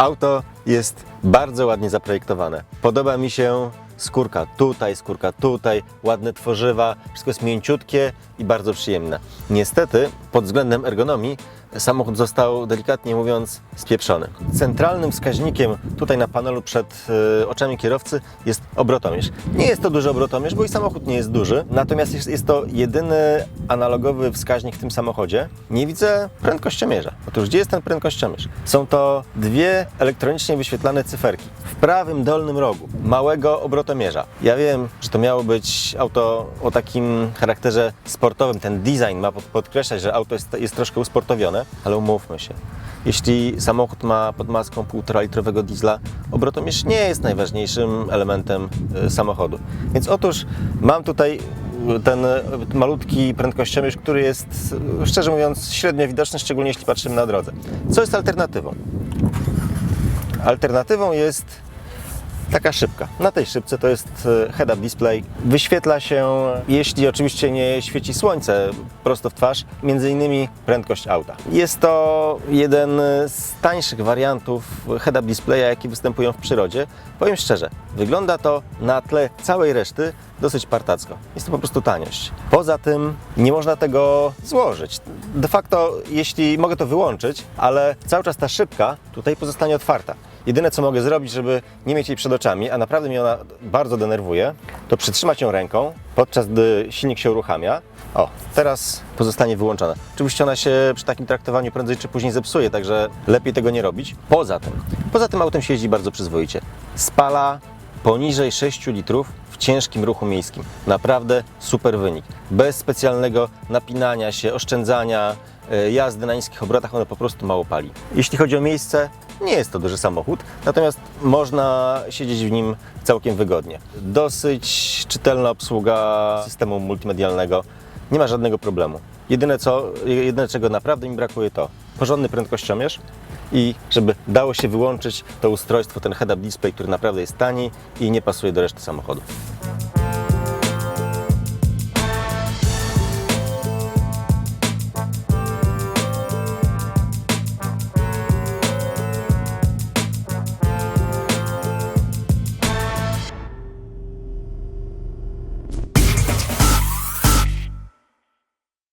Auto jest bardzo ładnie zaprojektowane. Podoba mi się skórka tutaj, skórka tutaj, ładne tworzywa, wszystko jest mięciutkie i bardzo przyjemne. Niestety, pod względem ergonomii, samochód został, delikatnie mówiąc, spieprzony. Centralnym wskaźnikiem tutaj na panelu przed e, oczami kierowcy jest obrotomierz. Nie jest to duży obrotomierz, bo i samochód nie jest duży, natomiast jest, jest to jedyny analogowy wskaźnik w tym samochodzie. Nie widzę prędkościomierza. Otóż gdzie jest ten prędkościomierz? Są to dwie elektronicznie wyświetlane cyferki w prawym dolnym rogu małego obrotomierza. Ja wiem, że to miało być auto o takim charakterze sportowym. Ten design ma pod- podkreślać, że auto jest, jest troszkę usportowione, ale umówmy się. Jeśli samochód ma pod maską 1,5 litrowego diesla, obrotomierz nie jest najważniejszym elementem y, samochodu. Więc otóż mam tutaj ten malutki prędkościomierz, który jest, szczerze mówiąc, średnio widoczny, szczególnie jeśli patrzymy na drodze. Co jest alternatywą? Alternatywą jest taka szybka. Na tej szybce to jest e, head-up display. Wyświetla się, jeśli oczywiście nie świeci słońce prosto w twarz, między innymi prędkość auta. Jest to jeden z tańszych wariantów head-up displaya, jakie występują w przyrodzie. Powiem szczerze, wygląda to na tle całej reszty dosyć partacko. Jest to po prostu taniość. Poza tym nie można tego złożyć. De facto, jeśli mogę to wyłączyć, ale cały czas ta szybka tutaj pozostanie otwarta. Jedyne co mogę zrobić, żeby nie mieć jej przed oczami, a naprawdę mnie ona bardzo denerwuje, to przytrzymać ją ręką, podczas gdy silnik się uruchamia. O, teraz pozostanie wyłączona. Oczywiście ona się przy takim traktowaniu prędzej czy później zepsuje, także lepiej tego nie robić. Poza tym, poza tym autem się jeździ bardzo przyzwoicie. Spala poniżej 6 litrów w ciężkim ruchu miejskim. Naprawdę super wynik. Bez specjalnego napinania się, oszczędzania, e, jazdy na niskich obrotach, one po prostu mało pali. Jeśli chodzi o miejsce, nie jest to duży samochód, natomiast można siedzieć w nim całkiem wygodnie. Dosyć czytelna obsługa systemu multimedialnego, nie ma żadnego problemu. Jedyne, co, jedyne czego naprawdę mi brakuje to porządny prędkościomierz i żeby dało się wyłączyć to ustrojstwo, ten head-up display, który naprawdę jest tani i nie pasuje do reszty samochodu.